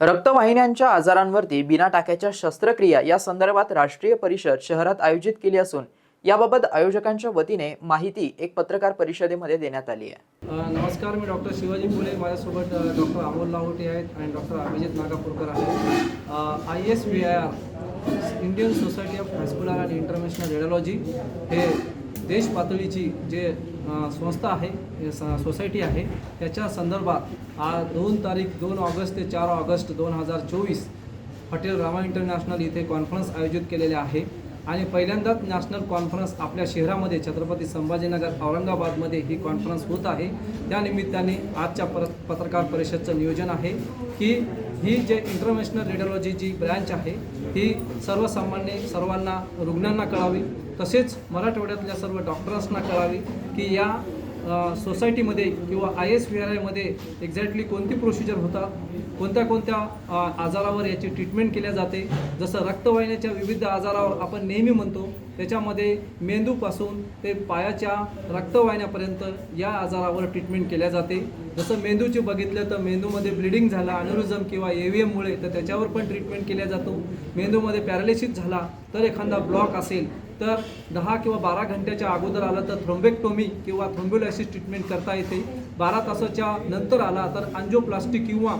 रक्तवाहिन्यांच्या आजारांवरती बिना टाक्याच्या शस्त्रक्रिया या संदर्भात राष्ट्रीय परिषद शहरात आयोजित केली असून याबाबत आयोजकांच्या वतीने माहिती एक पत्रकार परिषदेमध्ये देण्यात आली आहे. नमस्कार मी डॉक्टर शिवाजी फुले. माझ्यासोबत डॉक्टर अमोल लाहोटे आहेत आणि डॉक्टर अभिजित नागापूरकर आहेत. I S V I R Indian society of hospital and international radiology हे देश पातळीची जे संस्था आहे स- सोसायटी आहे त्याच्या संदर्भात आज दोन तारीख दोन ऑगस्ट ते चार ऑगस्ट दोन हजार चोवीस हॉटेल रामा इंटरनॅशनल इथे कॉन्फरन्स आयोजित केलेले आहे. आणि पहिल्यांदाच नॅशनल कॉन्फरन्स आपल्या शहरामध्ये छत्रपती संभाजीनगर औरंगाबादमध्ये ही कॉन्फरन्स होत आहे. त्यानिमित्ताने आजच्या पर पत्रकार परिषदचं नियोजन आहे की ही जे इंटरनॅशनल रेडिओलॉजी जी ब्रँच आहे ही सर्वसामान्य सर्वांना रुग्णांना कळावी तसेच मराठवाड्यातल्या सर्व डॉक्टर्सना कळावी की या सोसायटीमध्ये किंवा आय एस व्ही आर आयमध्ये एक्झॅक्टली कोणती प्रोसिजर होतात कोणत्या कोणत्या आजारावर याची ट्रीटमेंट केल्या जाते? जसं रक्तवाहिन्याच्या विविध आजारावर आपण नेहमी म्हणतो त्याच्यामध्ये मेंदूपासून ते पायाच्या रक्तवाहिन्यापर्यंत या आजारावर ट्रीटमेंट केल्या जाते. जसं मेंदूचे बघितलं तर मेंदूमध्ये ब्लिडिंग झाला अॅन्युरिझम किंवा ए व्ही एममुळे तर त्याच्यावर पण ट्रीटमेंट केल्या जातो. मेंदूमध्ये पॅरालिसिस झाला तर एखादा ब्लॉक असेल तर दहा किंवा बारा घंट्याच्या अगोदर आला तर थ्रोम्बेक्टोमी किंवा थ्रोम्बोलायसिस ट्रीटमेंट करता येते. बारा तासाच्या नंतर आला तर अँजिओप्लास्टिक किंवा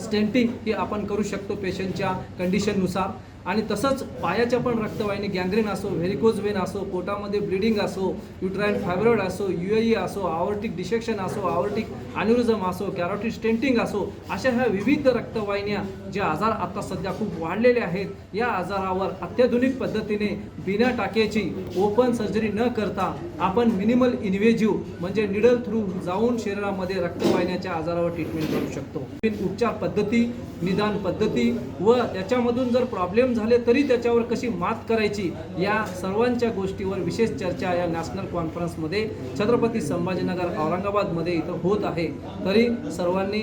स्टेंटिंग हे आपण करू शकतो पेशंटच्या कंडिशननुसार आणि तसंच पायाच्या पण रक्तवाहिनी गँग्रीन असो व्हेरिकोज वेन असो पोटामध्ये ब्लिडिंग असो युट्राईन फायब्रॉइड असो युएई असो आवर्टिक डिसेक्शन असो आवर्टिक अॅन्युरिझम असो कॅरोटिक स्टेंटिंग असो अशा ह्या विविध रक्तवाहिन्या जे आजार आता सध्या खूप वाढलेले आहेत या आजारावर अत्याधुनिक पद्धतीने बिना टाक्याची ओपन सर्जरी न करता आपण मिनिमल इन्व्हेजिव्ह म्हणजे निडल थ्रू जाऊन शरीरामध्ये रक्तवाहिन्याच्या आजारावर ट्रीटमेंट करू शकतो. उपचार पद्धती निदान पद्धती व त्याच्यामधून जर प्रॉब्लेम झाले तरी त्याच्यावर कशी मात करायची या सर्वांच्या गोष्टीवर विशेष चर्चा या नॅशनल कॉन्फरन्समध्ये छत्रपती संभाजीनगर औरंगाबादमध्ये इथं होत आहे. तरी सर्वांनी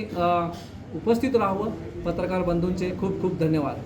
उपस्थित राहावं. पत्रकार बंधूंचे खूप खूप धन्यवाद.